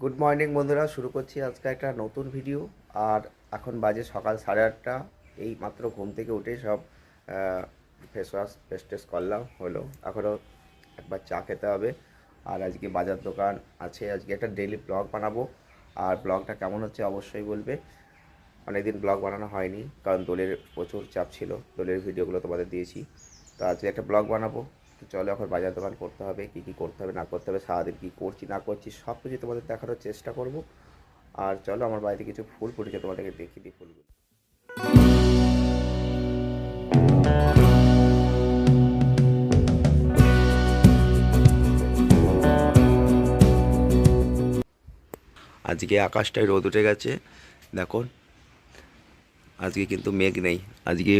Good morning বন্ধুরা। শুরু করছি আজকে একটা নতুন ভিডিও আর এখন বাজে সকাল সাড়ে আটটা। এই মাত্র ঘুম থেকে উঠে সব ফেস ওয়াশ ফেস টেস করলাম, হলো। এখনও একবার চা খেতে হবে। আর আজকে বাজার দোকান আছে। আজকে একটা ডেইলি ব্লগ বানাবো। আর ব্লগটা কেমন হচ্ছে অবশ্যই বলবে। অনেকদিন ব্লগ বানানো হয়নি, কারণ দোলের প্রচুর চাপ ছিল। দোলের ভিডিওগুলো তোমাদের দিয়েছি। তো আজকে একটা ব্লগ বানাবো। তো চলো এখন বাজার দোকান করতে হবে, কী কী করতে হবে, না করতে হবে, সারাদিন কী করছি, না করছি সব কিছু তোমাদের দেখানোর চেষ্টা করব। আর চলো আমার বাড়িতে কিছু ফুল ফুটেছে, তোমাদেরকে দেখিয়ে দিই ফুলগুলো। আজকে আকাশটায় রোদ উঠে গেছে দেখুন আজকে কিন্তু মেঘ নেই, আজকে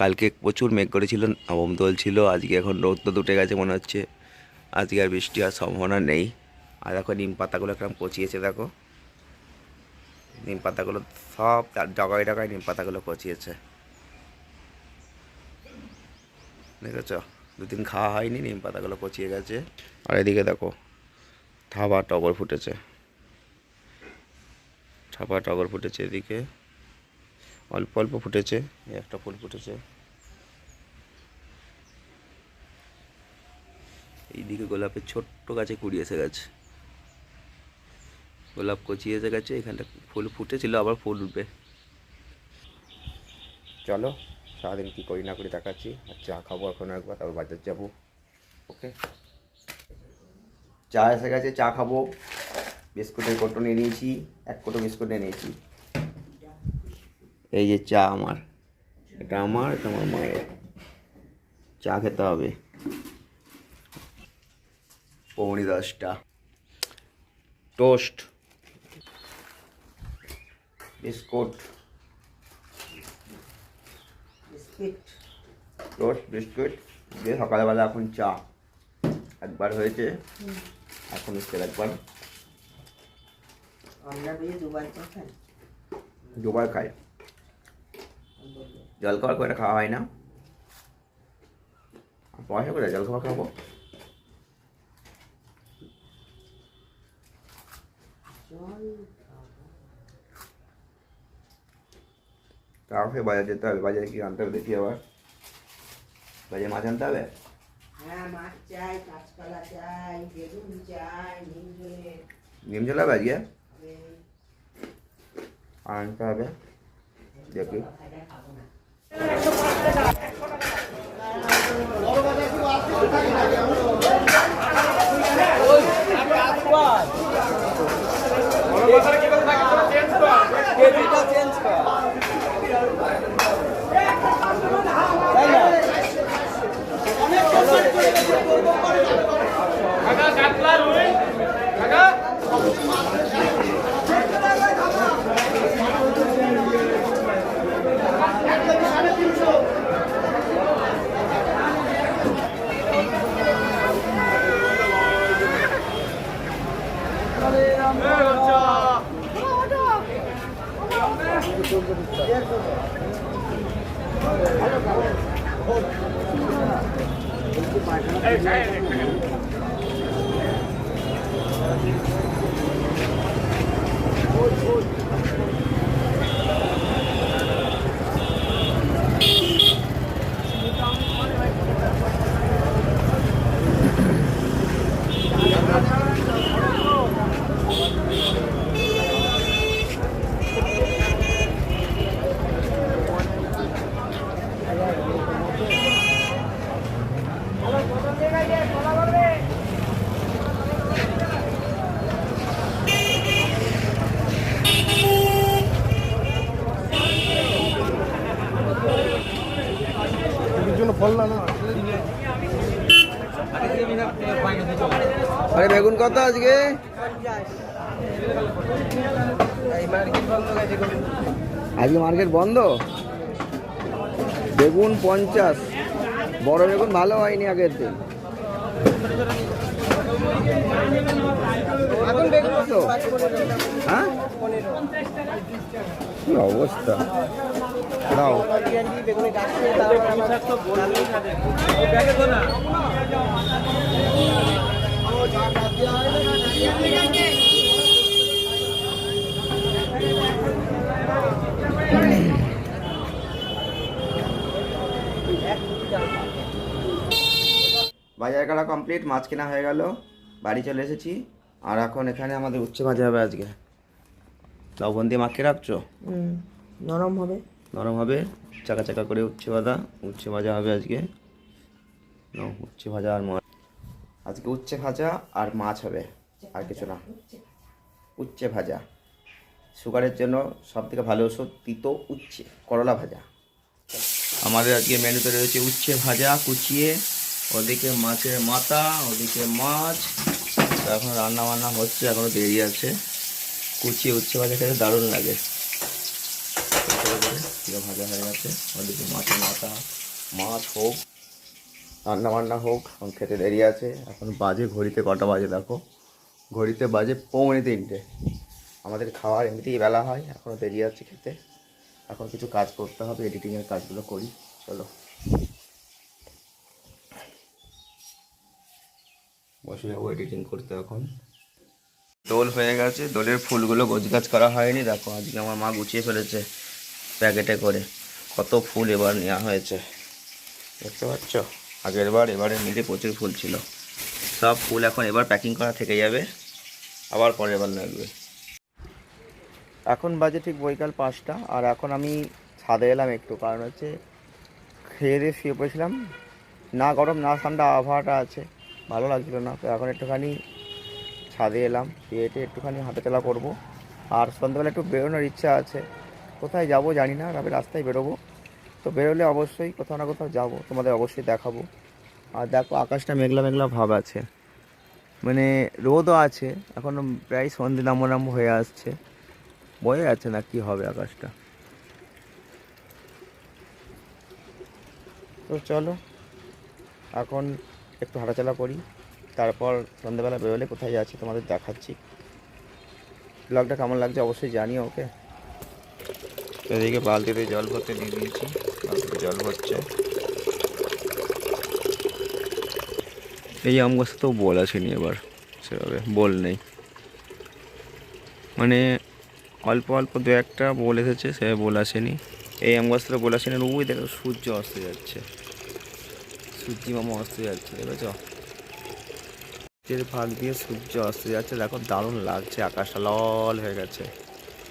কালকে প্রচুর মেঘ করেছিল, নবম দোল ছিল, আজকে এখন রোদ তো উঠে গেছে মনে হচ্ছে। আজকে আর বৃষ্টি আর সম্ভাবনা নেই। আর দেখো নিম পাতাগুলো একদম পচিয়েছে দেখো। নিম পাতাগুলো সব ডগায় ডগায় নিম পাতাগুলো পচিয়েছে দেখেছ? দুদিন খাওয়া হয়নি, নিম পাতাগুলো পচিয়ে গেছে। আর এদিকে দেখো, থাবা টগর ফুটেছে। থাবা টগর ফুটেছে এদিকে। অল্প অল্প ফুটেছে একটা ফুল ফুটেছে। এইদিকে গোলাপের ছোট্ট গাছে কুড়ি এসে গেছে। গোলাপ কচি এসে গেছে, এখানটা ফুল ফুটেছিল, আবার ফুল উঠবে। চলো, সারাদিন কী করি না করি দেখাচ্ছি, আর চা খাব এখন একবার, তারপর বাজার যাব। ওকে? চা এসে গেছে, চা খাব। বিস্কুটের কোটো নিয়ে নিয়েছি, এক কোটো বিস্কুট নিয়ে নিয়েছি। এই যে চা আমার। এটা আমার এটা আমার মায়ের। চা খেতে হবে। পৌনি দশটা। টোস্ট। বিস্কুট। Toast biscuit. দিয়ে সকালবেলা এখন চা। একবার হয়েছে। এখন হচ্ছে একবার। আমরা বুঝি দুবার চা খাই। দুবার খাই। জল খাবার করে খাওয়া হয় না। আর পয়সা করে জল খাবার খাব? জল তারপরে বাজার যেতে হবে। বাজারে কি আনতে হবে দেখি আবার। বাজারে মাছ আনতে হবে? হ্যাঁ মাছ চাই কাঁচকলা চাই বেগুন চাই নিম জলের নিম জল হবে আজকে? আনতে হবে। দেখি। টাকা Good, good. আরে বেগুন কত আজকে? আজকে মার্কেট বন্ধ? বেগুন পঞ্চাশ। বড় বেগুন ভালো হয়নি আগের দিন। হ্যাঁ? অবস্থা? বাজার করা কমপ্লিট মাছ কেনা হয়ে গেল। বাড়ি চলে এসেছি। আর এখন এখানে আমাদের উচ্ছে ভাজা হবে আজকে। লবণ দিয়ে মাখিয়ে রাখছো? নরম হবে। নরম হবে। চাকা চাকা করে উচ্ছে ভাজা উচ্ছে ভাজা হবে আজকে। উচ্ছে ভাজা আর মাছ আজকে উচ্ছে ভাজা আর মাছ হবে, আর কিছু না। উচ্ছে ভাজা। সুগারের জন্য সব থেকে ভালো ওষুধ তিতো উচ্ছে, করলা ভাজা। আমাদের আজকে মেনুতে রয়েছে উচ্ছে ভাজা, কুচিয়ে, ওদিকে মাছের মাথা, ওদিকে মাছ। এখন রান্না বান্না হচ্ছে, এখনও দেরি আছে। কুচিয়ে উচ্ছে ভাজা খেতে দারুণ লাগে। ভাজা হয়ে গেছে, ওদিকে মাছের মাথা। মাছ হোক রান্না বান্না হোক, এখন খেতে দেরি আছে। এখন বাজে ঘড়িতে কটা বাজে দেখো? ঘড়িতে বাজে পৌনে তিনটে। আমাদের খাওয়ার এমনিতেই বেলা হয় এখনও দেরি আছে খেতে। এখন কিছু কাজ করতে হবে এডিটিংয়ের কাজগুলো করি, চলো। বসে যাব এডিটিং করতে এখন। দোল হয়ে গেছে, দোলের ফুলগুলো গোছগাছ করা হয়নি, দেখো আজকে আমার মা গুছিয়ে ফেলেছে প্যাকেটে করে। কত ফুল এবার নেওয়া হয়েছে। দেখতে পাচ্ছ? আগের বার এবারে নিতে প্রচুর ফুল ছিল। সব ফুল এখন এবার প্যাকিং করা থেকে যাবে, আবার পরের বার লাগবে এখন বাজে ঠিক বৈকাল পাঁচটা, আর এখন আমি ছাদে এলাম একটু, কারণ হচ্ছে খেয়ে দিয়ে শুয়ে পড়েছিলাম। না গরম, না ঠান্ডা, আবহাওয়াটা আছে, ভালো লাগছিল না। তো এখন একটুখানি ছাদে এলাম এটে একটুখানি হাতে হাঁটাচলা করব। আর সন্ধ্যাবেলা একটু বেরোনোর ইচ্ছা আছে। কোথায় যাব জানি না, তবে রাস্তায় বেরোবো। তো বেরোলে অবশ্যই কোথাও না কোথাও যাব, তোমাদের অবশ্যই দেখাবো। আর দেখো, আকাশটা মেঘলা মেঘলা ভাব আছে। মানে রোদও আছে, এখন প্রায় সন্ধে নামো হয়ে আসছে। বয়ে আছে না কি হবে আকাশটা। তো চলো, এখন একটু হাঁটাচলা করি। তারপর সন্ধ্যাবেলা বেরোলে কোথায় যাচ্ছি তোমাদের দেখাচ্ছি। ব্লগটা কেমন লাগছে অবশ্যই জানিও ওকে এদিকে বালতিতে জল ভরতে দিয়েছি বালতিতে জল ভরছে এই আম গাছে তো বল আসেনি এবার, সেভাবে বল নেই। মানে অল্প অল্প দু একটা বল এসেছে, সে বল আসেনি। এই আম গাছটা বল আসেনি ওই দেখো সূর্য অস্ত যাচ্ছে। সূর্যি মামা অস্ত যাচ্ছে, দেখেছ? গাছের ফাঁক দিয়ে সূর্য অস্ত যাচ্ছে, দেখো দারুণ লাগছে আকাশটা লাল হয়ে গেছে।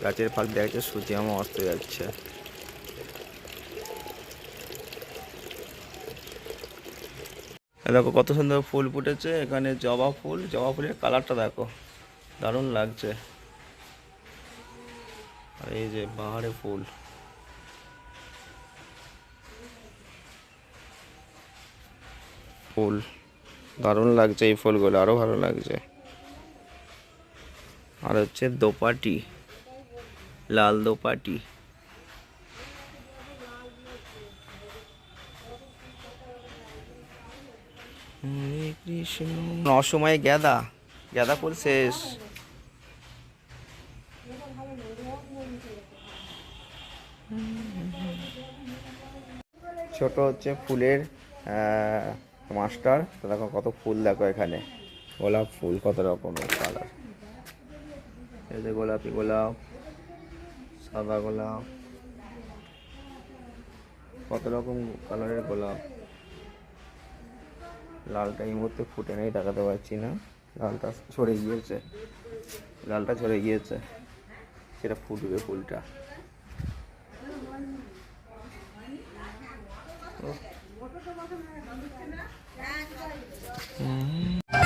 গাছের ফাঁক যাচ্ছে সূর্য মামা অস্ত যাচ্ছে। দেখো কত সুন্দর ফুল ফুটেছে, এখানে জবা ফুল, জবা ফুলের কালারটা দেখো, দারুণ লাগছে। আর এই যে বাহারে ফুল। ফুল, দারুণ লাগছে এই ফুলগুলো, আরও ভালো লাগছে। আর হচ্ছে দোপাটি, লাল দোপাটি। অসময়ে গেদা গেদা ফুল শেষ। ছোট হচ্ছে ফুলের মাস্টার। দেখো কত ফুল দেখো এখানে। গোলাপ ফুল, কত রকমের কালার যে গোলাপি গোলাপ, সাদা গোলাপ। কত রকম কালারের গোলাপ। লালটা এই মুহূর্তে ফুটে নেই দেখাতে পারছি না। লালটা ছড়ে গিয়েছে। লালটা ছড়ে গিয়েছে। সেটা ফুটবে ফুলটা। উম,